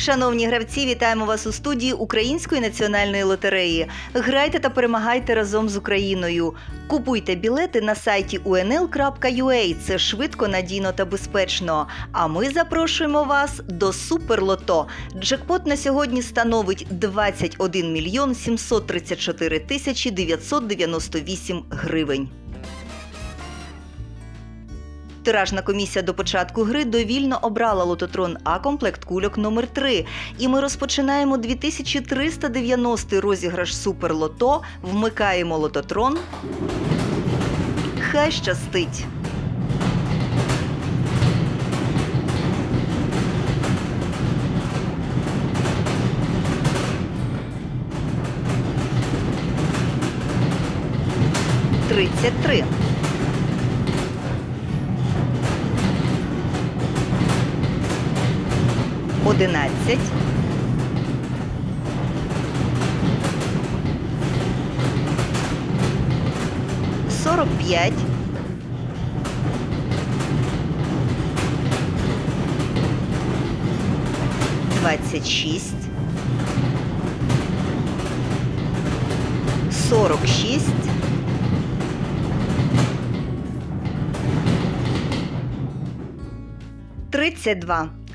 Шановні гравці, вітаємо вас у студії Української національної лотереї. Грайте та перемагайте разом з Україною. Купуйте білети на сайті unl.ua. Це швидко, надійно та безпечно. А ми запрошуємо вас до Суперлото. Джекпот на сьогодні становить 21 мільйон 734 тисячі 998 гривень. Тиражна комісія до початку гри довільно обрала лототрон А комплект кульок номер 3 І ми розпочинаємо 2390 розіграш Суперлото. Вмикаємо лототрон. Хай щастить! Тридцять три. Одинадцять. Сорок п'ять. Двадцять шість. Сорок шість. Тридцять два.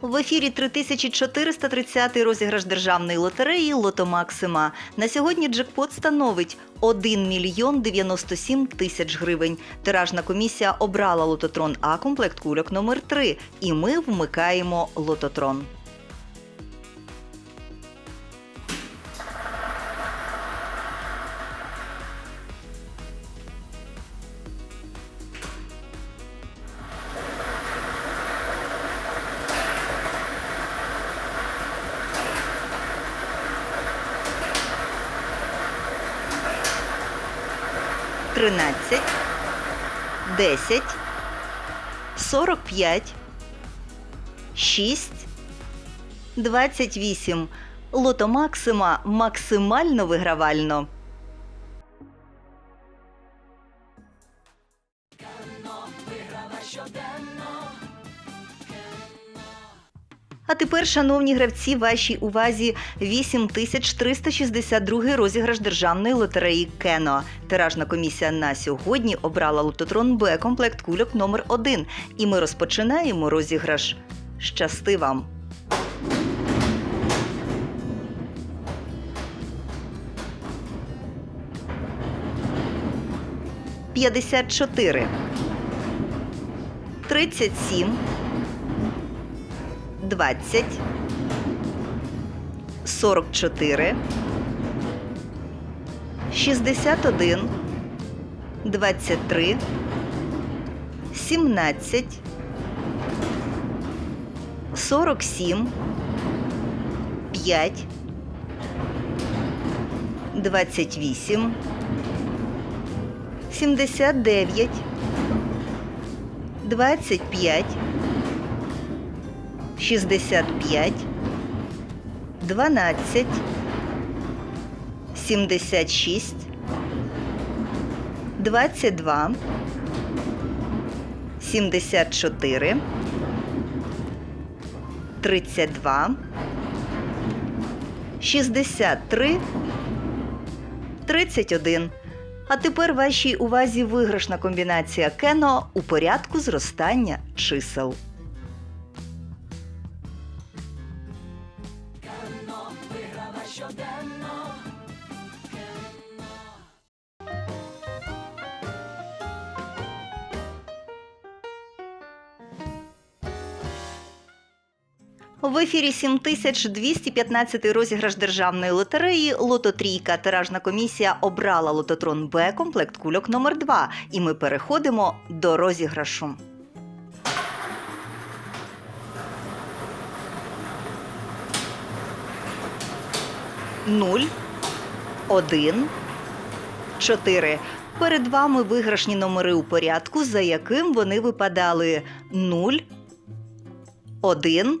В ефірі 3430 розіграш державної лотереї Лото Максима. На сьогодні джекпот становить 1 мільйон 97 тисяч гривень. Тиражна комісія обрала лототрон А комплект кульок номер 3 І ми вмикаємо лототрон. Тринадцять, десять, сорок п'ять, шість, двадцять вісім. Лото Максима максимально вигравально. А тепер, шановні гравці, вашій увазі 8362 розіграш державної лотереї Кено. Тиражна комісія на сьогодні обрала лототрон Б комплект кульок номер 1 І ми розпочинаємо розіграш. Щасти вам! П'ятдесят чотири. Тридцять сім. 20, 44, 61, 23, 17, 47, 5, 28, 79, 25, 65, 12, 76, 22, 74, 32, 63, 31. А тепер вашій увазі виграшна комбінація кено у порядку зростання чисел. В ефірі 7215 розіграш державної лотереї Лото Трійка. Тиражна комісія обрала лототрон Б комплект кульок номер 2 І ми переходимо до розіграшу. Нуль, один, чотири. Перед вами виграшні номери у порядку, за яким вони випадали 0, один,